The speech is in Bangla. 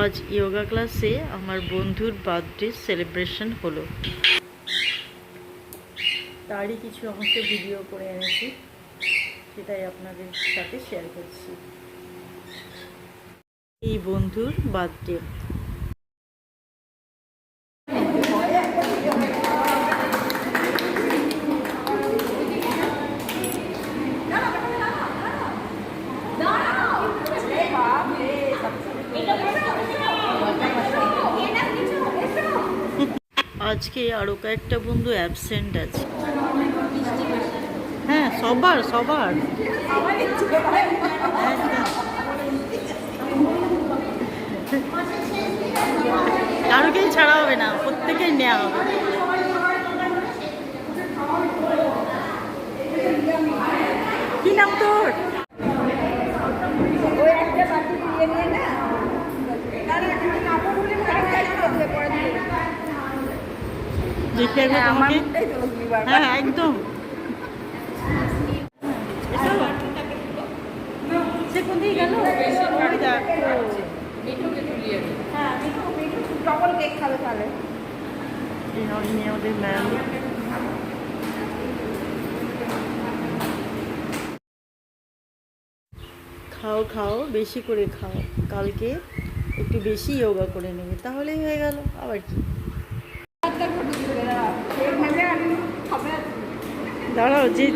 আজ ইয়োগা ক্লাসে আমার বন্ধুর বার্থডে সেলিব্রেশন হলো। তারই কিছু অংশ ভিডিও করে এনেছি সেটাই আপনাদের সাথে শেয়ার করছি। এই বন্ধুর বার্থডে আজকে আরও কয়েকটা বন্ধু অ্যাবসেন্ট আছে হ্যাঁ সবার সবার। কারোকেই ছাড়া হবে না, প্রত্যেকেই নেওয়া হবে দেখে একবার তোমাকে? মুখটাই তো বুঝবি বারবার। হ্যাঁ একদম। সে কোন দিকে গেল? ওই দেখো। মিঠু, মিঠু ডবল কেক খাবে তাহলে। এই নলিনী ম্যাম। খাও খাও বেশি করে খাও। কালকে একটু বেশি যোগা করে নেবে। তাহলেই হয়ে গেল। আবার কি সে ভেবে আর খাবে আর দাঁড়াও যে